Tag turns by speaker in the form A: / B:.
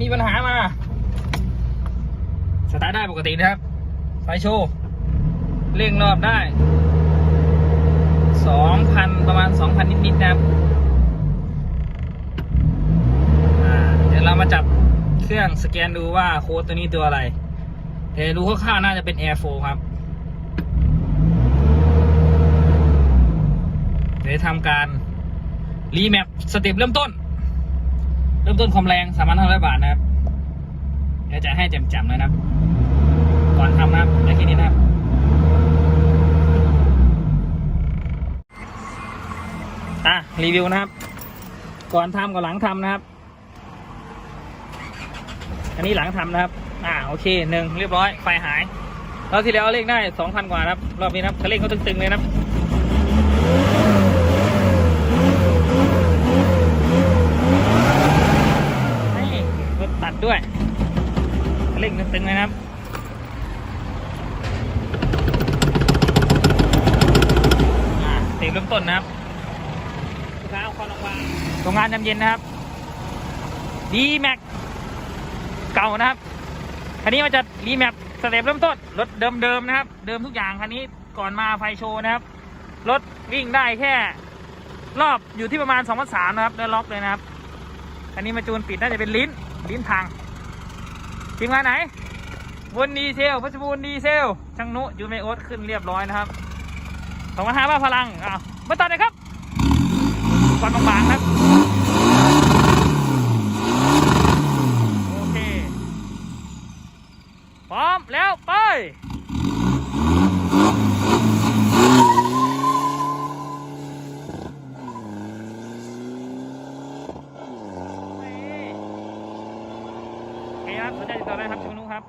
A: มีปัญหามา สตาร์ทได้ปกตินะครับ ไฟโชว์เร่งรอบได้สองพันประมาณสองพันนิดๆนะครับเดี๋ยวเรามาจับเครื่องสแกนดูว่าโค้ดตัวนี้ตัวอะไรแต่ดูคร่าวๆน่าจะเป็น Air 4ครับ เดี๋ยวทำการรีแมปสเต็ปเริ่มต้น เริ่มต้นความแรงสามพันห้าร้อยบาทนะครับ เดี๋ยวจะให้แจ่มๆเลยนะครับ ก่อนทำนะครับในที่นี้นะครับอะรีวิวนะครับ ก่อนทำกับหลังทำนะครับ อันนี้หลังทำนะครับ อ่าโอเคหนึ่งเรียบร้อยไฟหายรอบที่แล้วเลขได้สองพันกว่านะครับ รอบนี้นะครับคันเร่งก็ตึงๆเลยนะครับ นี่รถตั ด้วยเร่งตึงๆเลยนะครับเต็มเริ่มต้นนะครับลูกค้าเอาคอนออกมาโรงงานยำเย็นนะครับดีแม็กเก่านะครับคันนี้มาจะรีแมปสเต็ปเริ่มต้นรถเดิมๆนะครับ เดิมทุกอย่างคันนี้ก่อนมาไฟโชว์นะครับรถวิ่งได้แค่ รอบอยู่ที่ประมาณ2 3 0 0นะครับแล้วล็อกเลยนะครับคันนี้มาจูนปิดน่าจะเป็นลิ้น ลิ้นทางทีมงานไหนวนดีเซลพัชบูรณ์ดีเซลช่างนุยูเมโอสขึ้นเรียบร้อยนะครับสองพันห้าบ้าพลังอ้าวมาตัดเลยครับควันบางๆครับโอเคพร้อมแล้วไป เคครับสนใจติดต่อได้ครับชิวนุครับ